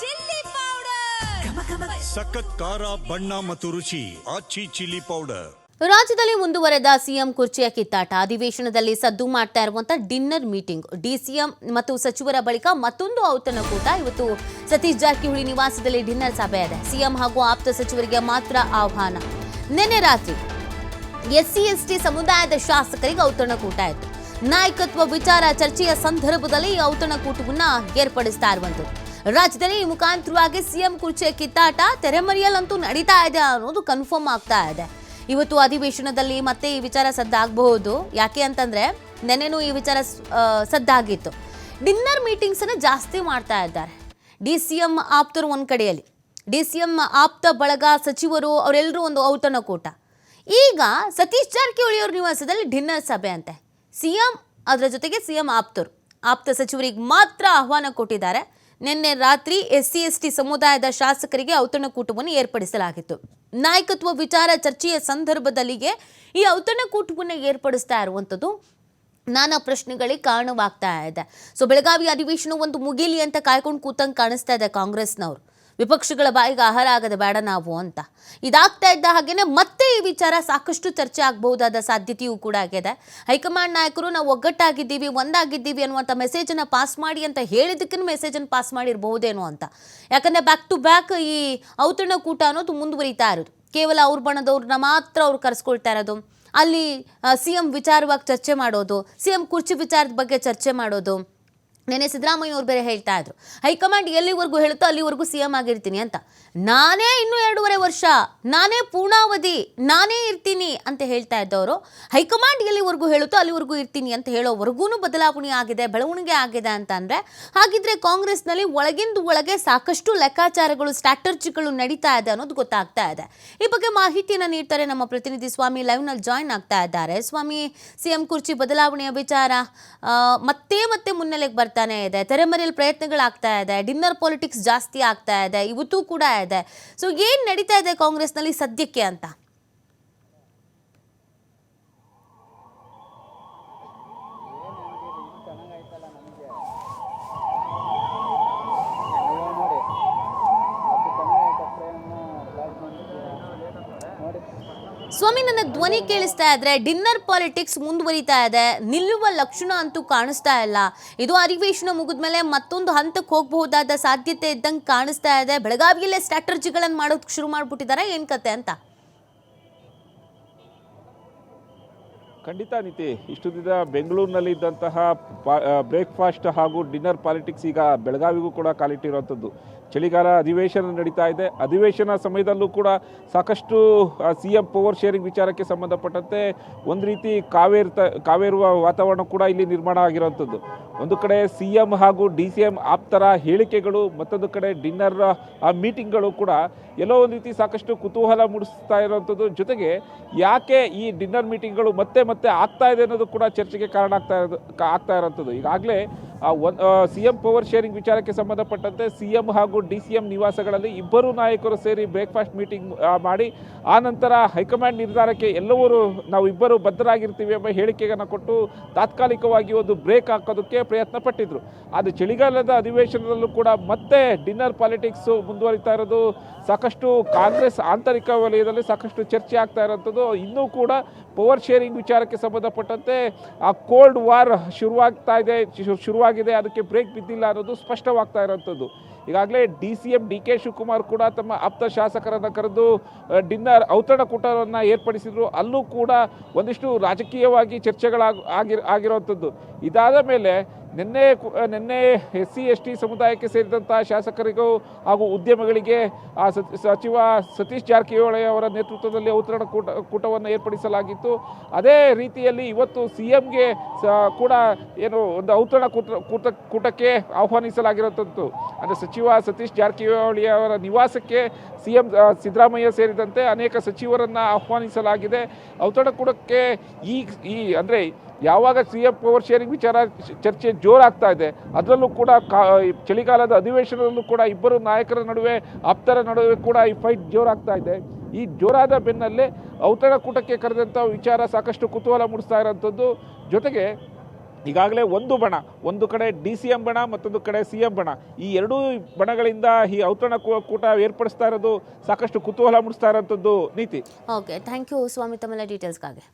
Chilli powder. ಸಖತ್ ಖಾರ ಬಣ್ಣ ಮತ್ತು ರುಚಿ ಆಚಿ ಚಿಲ್ಲಿ ಪೌಡರ್. ರಾಜ್ಯದಲ್ಲಿ ಮುಂದುವರೆದ ಸಿಎಂ ಕುರ್ಚಿಯ ಕಿತ್ತಾಟ. ಅಧಿವೇಶನದಲ್ಲಿ ಸದ್ದು ಮಾಡ್ತಾ ಇರುವಂತಹ ಡಿನ್ನರ್ ಮೀಟಿಂಗ್. ಡಿಸಿಎಂ ಮತ್ತು ಸಚಿವರ ಬಳಿಕ ಮತ್ತೊಂದು ಔತಣಕೂಟ ಇವತ್ತು ಸತೀಶ್ ಜಾರಕಿಹೊಳಿ ನಿವಾಸದಲ್ಲಿ ಡಿನ್ನರ್ ಸಭೆ ಇದೆ. ಸಿಎಂ ಹಾಗೂ ಆಪ್ತ ಸಚಿವರಿಗೆ ಮಾತ್ರ ಆಹ್ವಾನ. ನಿನ್ನೆ ರಾತ್ರಿ ಎಸ್ಸಿ ಎಸ್ಟಿ ಸಮುದಾಯದ ಶಾಸಕರಿಗೆ ಔತಣಕೂಟ ಇತ್ತು ನಾಯಕತ್ವ ವಿಚಾರ ಚರ್ಚೆಯ ಸಂದರ್ಭದಲ್ಲಿ ಈ ಔತಣಕೂಟವನ್ನು ಏರ್ಪಡಿಸ್ತಾ ಇರುವಂತದ್ದು ರಾಜ್ಯದಲ್ಲಿ ಈ ಮುಖಾಂತರವಾಗಿ ಸಿಎಂ ಕುರ್ಚಿಯ ಕಿತ್ತಾಟ, ತೆರೆಮರೆಯಲ್ಲಂತೂ ನಡೀತಾ ಇದೆ ಅನ್ನೋದು ಕನ್ಫರ್ಮ್ ಆಗ್ತಾ ಇದೆ. ಇವತ್ತು ಅಧಿವೇಶನದಲ್ಲಿ ಮತ್ತೆ ಈ ವಿಚಾರ ಸದ್ದಾಗಬಹುದು. ಯಾಕೆ ಅಂತಂದ್ರೆ ನೆನೆನೂ ಈ ವಿಚಾರ ಸ್- ಸದ್ದಾಗಿತ್ತು. ಡಿನ್ನರ್ ಮೀಟಿಂಗ್ಸ್ ಅನ್ನ ಜಾಸ್ತಿ ಮಾಡ್ತಾ ಇದ್ದಾರೆ. ಡಿ ಸಿ ಎಂ ಆಪ್ತರು ಒಂದು ಕಡೆಯಲ್ಲಿ. ಡಿ ಸಿ ಎಂ ಆಪ್ತ ಬಳಗ ಸಚಿವರು ಅವರೆಲ್ಲರೂ ಒಂದು ಔತಣಕೂಟ. ಈಗ ಸತೀಶ್ ಜಾರಕಿಹೊಳಿ ಅವ್ರ ನಿವಾಸದಲ್ಲಿ ಡಿನ್ನರ್ ಸಭೆ ಅಂತೆ. ಸಿಎಂ ಅದರ ಜೊತೆಗೆ ಸಿಎಂ ಆಪ್ತರು. ಆಪ್ತ ಸಚಿವರಿಗೆ ಮಾತ್ರ ಆಹ್ವಾನ ಕೊಟ್ಟಿದ್ದಾರೆ. ನಿನ್ನೆ ರಾತ್ರಿ ಎಸ್ಸಿ, ಎಸ್ಟಿ ಸಮುದಾಯದ ಶಾಸಕರಿಗೆ ಔತಣಕೂಟವನ್ನು ಏರ್ಪಡಿಸಲಾಗಿತ್ತು. ನಾಯಕತ್ವ ವಿಚಾರ ಚರ್ಚೆಯ ಸಂದರ್ಭದಲ್ಲಿಗೆ ಈ ಔತಣಕೂಟವನ್ನು ಏರ್ಪಡಿಸ್ತಾ ಇರುವಂಥದ್ದು ನಾನಾ ಪ್ರಶ್ನೆಗಳಿಗೆ ಕಾರಣವಾಗ್ತಾ ಇದೆ. ಸೊ, ಬೆಳಗಾವಿ ಅಧಿವೇಶನ ಒಂದು ಮುಗಿಲಿ ಅಂತ ಕಾಯ್ಕೊಂಡು ಕೂತಂಗೆ ಕಾಣಿಸ್ತಾ ಇದೆ ಕಾಂಗ್ರೆಸ್ನವರು. ವಿಪಕ್ಷಗಳ ಬಾಯಿಗೆ ಆಹಾರ ಆಗದೆ ಬೇಡ ನಾವು ಅಂತ. ಇದಾಗ್ತಾ ಇದ್ದ ಹಾಗೇನೆ ಮತ್ತೆ ಈ ವಿಚಾರ ಸಾಕಷ್ಟು ಚರ್ಚೆ ಆಗಬಹುದಾದ ಸಾಧ್ಯತೆಯೂ ಕೂಡ ಆಗಿದೆ. ಹೈಕಮಾಂಡ್ ನಾಯಕರು ನಾವು ಒಗ್ಗಟ್ಟಾಗಿದ್ದೀವಿ, ಒಂದಾಗಿದ್ದೀವಿ ಅನ್ನುವಂಥ ಮೆಸೇಜನ್ನು ಪಾಸ್ ಮಾಡಿ ಅಂತ ಹೇಳಿದ್ದಕ್ಕಿನ ಮೆಸೇಜನ್ನು ಪಾಸ್ ಮಾಡಿರಬಹುದೇನೋ ಅಂತ. ಯಾಕಂದ್ರೆ ಬ್ಯಾಕ್ ಟು ಬ್ಯಾಕ್ ಈ ಔತಣಕೂಟ ಅನ್ನೋದು ಮುಂದುವರಿತಾ ಇರೋದು. ಕೇವಲ ಅವ್ರ ಬಣದವ್ರನ್ನ ಮಾತ್ರ ಅವ್ರು ಕರೆಸ್ಕೊಳ್ತಾ ಇರೋದು. ಅಲ್ಲಿ ಸಿ ಎಂ ವಿಚಾರವಾಗಿ ಚರ್ಚೆ ಮಾಡೋದು ಸಿ ಎಂ ಕುರ್ಚಿ ವಿಚಾರದ ಬಗ್ಗೆ ಚರ್ಚೆ ಮಾಡೋದು ನೆನೆ ಸಿದ್ದರಾಮಯ್ಯ ಅವ್ರು ಬೇರೆ ಹೇಳ್ತಾ ಇದ್ರು. ಹೈಕಮಾಂಡ್ ಎಲ್ಲಿವರೆಗೂ ಹೇಳುತ್ತೋ ಅಲ್ಲಿವರೆಗೂ ಸಿ ಎಂ ಆಗಿರ್ತೀನಿ ಅಂತ. ನಾನೇ ಇನ್ನೂ ಎರಡೂವರೆ ವರ್ಷ, ನಾನೇ ಪೂರ್ಣಾವಧಿ, ನಾನೇ ಇರ್ತೀನಿ ಅಂತ ಹೇಳ್ತಾ ಇದ್ದವರು. ಹೈಕಮಾಂಡ್ ಎಲ್ಲಿವರೆಗೂ ಹೇಳುತ್ತೋ ಅಲ್ಲಿವರೆಗೂ ಇರ್ತೀನಿ ಅಂತ ಹೇಳೋವರೆಗೂ ಬದಲಾವಣೆ ಆಗಿದೆ, ಬೆಳವಣಿಗೆ ಆಗಿದೆ ಅಂತ ಅಂದರೆ, ಹಾಗಿದ್ರೆ ಕಾಂಗ್ರೆಸ್ನಲ್ಲಿ ಒಳಗಿಂದ ಒಳಗೆ ಸಾಕಷ್ಟು ಲೆಕ್ಕಾಚಾರಗಳು, ಸ್ಟ್ರಾಟರ್ಜಿಗಳು ನಡೀತಾ ಇದೆ ಅನ್ನೋದು ಗೊತ್ತಾಗ್ತಾ ಇದೆ. ಈ ಬಗ್ಗೆ ಮಾಹಿತಿಯನ್ನು ನೀಡ್ತಾರೆ ನಮ್ಮ ಪ್ರತಿನಿಧಿ ಸ್ವಾಮಿ ಲೈವ್ನಲ್ಲಿ ಜಾಯ್ನ್ ಆಗ್ತಾ ಇದ್ದಾರೆ. ಸ್ವಾಮಿ, ಸಿಎಂ ಕುರ್ಚಿ ಬದಲಾವಣೆಯ ವಿಚಾರ ಮತ್ತೆ ಮತ್ತೆ ಮುನ್ನೆಲೆಗೆ ಬರ್ತಾನೆ ಇದೆ, ತೆರೆಮರೆಯಲ್ಲಿ ಪ್ರಯತ್ನಗಳಾಗ್ತಾ ಇದೆ, ಡಿನ್ನರ್ ಪಾಲಿಟಿಕ್ಸ್ ಜಾಸ್ತಿ ಆಗ್ತಾ ಇದೆ, ಇವತ್ತು ಕೂಡ ಇದೆ. ಸೊ ಏನು ನಡೀತಾ ಇದೆ ಕಾಂಗ್ರೆಸ್ನಲ್ಲಿ ಸದ್ಯಕ್ಕೆ ಅಂತ? ಸ್ವಾಮಿ, ನನ್ನ ಧ್ವನಿ ಕೇಳಿಸ್ತಾ ಇದ್ರೆ ಡಿನ್ನರ್ ಪಾಲಿಟಿಕ್ಸ್ ಮುಂದುವರಿತಾ ಇದೆ. ನಿಲ್ಲುವ ಲಕ್ಷಣ ಅಂತೂ ಕಾಣಿಸ್ತಾ ಇಲ್ಲ. ಇದು ಅಧಿವೇಶನ ಮುಗಿದ್ಮೇಲೆ ಮತ್ತೊಂದು ಹಂತಕ್ಕೆ ಹೋಗಬಹುದಾದ ಸಾಧ್ಯತೆ ಇದ್ದಂಗೆ ಕಾಣಿಸ್ತಾ ಇದೆ. ಬೆಳಗಾವಿಯಲ್ಲೇ ಸ್ಟ್ರಾಟರ್ಜಿಗಳನ್ನು ಮಾಡೋದಕ್ಕೆ ಶುರು ಮಾಡ್ಬಿಟ್ಟಿದ್ದಾರೆ ಏನು ಕತೆ ಅಂತ? ಖಂಡಿತ ನೀತಿ, ಇಷ್ಟು ದಿನ ಬೆಂಗಳೂರಿನಲ್ಲಿ ಇದ್ದಂತಹ ಬ್ರೇಕ್ಫಾಸ್ಟ್ ಹಾಗೂ ಡಿನ್ನರ್ ಪಾಲಿಟಿಕ್ಸ್ ಈಗ ಬೆಳಗಾವಿಗೂ ಕೂಡ ಕಾಲಿಟ್ಟಿರುವಂಥದ್ದು. ಚಳಿಗಾಲ ಅಧಿವೇಶನ ನಡೀತಾ ಇದೆ. ಅಧಿವೇಶನ ಸಮಯದಲ್ಲೂ ಕೂಡ ಸಾಕಷ್ಟು ಸಿ ಎಂ ಪವರ್ ಶೇರಿಂಗ್ ವಿಚಾರಕ್ಕೆ ಸಂಬಂಧಪಟ್ಟಂತೆ ಒಂದು ರೀತಿ ಕಾವೇರಿತ ಕಾವೇರುವ ವಾತಾವರಣ ಕೂಡ ಇಲ್ಲಿ ನಿರ್ಮಾಣ ಆಗಿರುವಂಥದ್ದು. ಒಂದು ಕಡೆ ಸಿ ಎಂ ಹಾಗೂ ಡಿ ಸಿ ಎಂ ಆಪ್ತರ ಹೇಳಿಕೆಗಳು, ಮತ್ತೊಂದು ಕಡೆ ಡಿನ್ನರ್ ಮೀಟಿಂಗ್ಗಳು ಕೂಡ ಎಲ್ಲೋ ಒಂದು ರೀತಿ ಸಾಕಷ್ಟು ಕುತೂಹಲ ಮೂಡಿಸ್ತಾ ಇರುವಂಥದ್ದು. ಜೊತೆಗೆ ಯಾಕೆ ಈ ಡಿನ್ನರ್ ಮೀಟಿಂಗ್ಗಳು ಮತ್ತೆ ಮತ್ತೆ ಆಗ್ತಾ ಇದೆ ಅನ್ನೋದು ಕೂಡ ಚರ್ಚೆಗೆ ಕಾರಣ ಆಗ್ತಾ ಇರೋದು ಆಗ್ತಾ ಇರೋಂಥದ್ದು. ಈಗಾಗಲೇ ಸಿ ಎಂ ಪವರ್ ಶೇರಿಂಗ್ ವಿಚಾರಕ್ಕೆ ಸಂಬಂಧಪಟ್ಟಂತೆ ಸಿ ಎಂ ಹಾಗೂ ಡಿ ಸಿ ಎಂ ನಿವಾಸಗಳಲ್ಲಿ ಇಬ್ಬರು ನಾಯಕರು ಸೇರಿ ಬ್ರೇಕ್ಫಾಸ್ಟ್ ಮೀಟಿಂಗ್ ಮಾಡಿ, ಆ ನಂತರ ಹೈಕಮಾಂಡ್ ನಿರ್ಧಾರಕ್ಕೆ ಎಲ್ಲವರು ನಾವು ಇಬ್ಬರು ಬದ್ಧರಾಗಿರ್ತೀವಿ ಎಂಬ ಹೇಳಿಕೆಯನ್ನು ಕೊಟ್ಟು ತಾತ್ಕಾಲಿಕವಾಗಿ ಒಂದು ಬ್ರೇಕ್ ಹಾಕೋದಕ್ಕೆ ಪ್ರಯತ್ನ ಪಟ್ಟಿದ್ರು ಆದರೆ ಚಳಿಗಾಲದ ಅಧಿವೇಶನದಲ್ಲೂ ಕೂಡ ಮತ್ತೆ ಡಿನ್ನರ್ ಪಾಲಿಟಿಕ್ಸ್ ಮುಂದುವರಿತಾ ಇರೋದು, ಸಾಕಷ್ಟು ಕಾಂಗ್ರೆಸ್ ಆಂತರಿಕ ವಲಯದಲ್ಲಿ ಸಾಕಷ್ಟು ಚರ್ಚೆ ಆಗ್ತಾ ಇರೋಂಥದ್ದು, ಇನ್ನೂ ಕೂಡ ಪವರ್ ಶೇರಿಂಗ್ ವಿಚಾರಕ್ಕೆ ಸಂಬಂಧಪಟ್ಟಂತೆ ಆ ಕೋಲ್ಡ್ ವಾರ್ ಶುರುವಾಗ್ತಾ ಇದೆ, ಶು- ಶುರುವಾಗಿದೆ ಅದಕ್ಕೆ ಬ್ರೇಕ್ ಬಿದ್ದಿಲ್ಲ ಅನ್ನೋದು ಸ್ಪಷ್ಟವಾಗ್ತಾ ಇರೋಂಥದ್ದು. ಈಗಾಗಲೇ D C M D K Shivakumar ಕೂಡ ತಮ್ಮ ಆಪ್ತ ಶಾಸಕರನ್ನು ಕರೆದು ಡಿನ್ನರ್ ಔತಣಕೂಟವನ್ನು ಏರ್ಪಡಿಸಿದ್ರು. ಅಲ್ಲೂ ಕೂಡ ಒಂದಿಷ್ಟು ರಾಜಕೀಯವಾಗಿ ಚರ್ಚೆಗಳಾಗಿ, ಆಗಿರ್ ಆಗಿರುವಂಥದ್ದು ಇದಾದ ಮೇಲೆ ನಿನ್ನೆ ನಿನ್ನೆ ಎಸ್ ಸಿ ಎಸ್ ಟಿ ಸಮುದಾಯಕ್ಕೆ ಸೇರಿದಂಥ ಶಾಸಕರಿಗೂ ಹಾಗೂ ಉದ್ಯಮಗಳಿಗೆ ಆ ಸಚ್- ಸಚಿವ ಸತೀಶ್ ಜಾರಕಿಹೊಳಿ ಅವರ ನೇತೃತ್ವದಲ್ಲಿ ಔತರಣ ಕೂಟ, ಕೂಟವನ್ನು ಏರ್ಪಡಿಸಲಾಗಿತ್ತು. ಅದೇ ರೀತಿಯಲ್ಲಿ ಇವತ್ತು ಸಿ ಎಂಗೆ ಕೂಡ ಏನು ಒಂದು ಔತರಣ ಕೂಟ ಕೂಟ ಕೂಟಕ್ಕೆ ಆಹ್ವಾನಿಸಲಾಗಿರುವಂಥದ್ದು ಅಂದರೆ ಸಚಿವ ಸತೀಶ್ ಜಾರಕಿಹೊಳಿ ಅವರ ನಿವಾಸಕ್ಕೆ ಸಿ ಎಂ ಸಿದ್ದರಾಮಯ್ಯ ಸೇರಿದಂತೆ ಅನೇಕ ಸಚಿವರನ್ನು ಆಹ್ವಾನಿಸಲಾಗಿದೆ. ಔತಣಕೂಟಕ್ಕೆ ಈ ಈ, ಅಂದರೆ ಯಾವಾಗ ಸಿ ಎಂ ಪವರ್ ಶೇರಿಂಗ್ ವಿಚಾರ ಚರ್ಚೆ ಜೋರಾಗ್ತಾ ಇದೆ, ಅದರಲ್ಲೂ ಕೂಡ ಕಾ ಚಳಿಗಾಲದ ಅಧಿವೇಶನದಲ್ಲೂ ಕೂಡ ಇಬ್ಬರು ನಾಯಕರ ನಡುವೆ, ಆಪ್ತರ ನಡುವೆ ಕೂಡ ಈ ಫೈಟ್ ಜೋರಾಗ್ತಾ ಇದೆ. ಈ ಜೋರಾದ ಬೆನ್ನಲ್ಲೇ ಔತಣಕೂಟಕ್ಕೆ ಕರೆದಂಥ ವಿಚಾರ ಸಾಕಷ್ಟು ಕುತೂಹಲ ಮೂಡಿಸ್ತಾ ಇರೋಂಥದ್ದು. ಜೊತೆಗೆ ಈಗಾಗಲೇ ಒಂದು ಬಣ, ಒಂದು ಕಡೆ ಡಿ ಸಿ ಎಂ ಬಣ, ಮತ್ತೊಂದು ಕಡೆ ಸಿ ಎಂ ಬಣ, ಈ ಎರಡೂ ಬಣಗಳಿಂದ ಈ ಔತಣ ಕೂಟ ಏರ್ಪಡಿಸ್ತಾ ಇರೋದು ಸಾಕಷ್ಟು ಕುತೂಹಲ ಮೂಡಿಸ್ತಾ ಇರೋಂಥದ್ದು. ನೀತಿ. ಓಕೆ ಥ್ಯಾಂಕ್ ಯು ಸ್ವಾಮಿ, ತಮ್ಮೆಲ್ಲ ಡೀಟೇಲ್ಸ್ಗಾಗಿ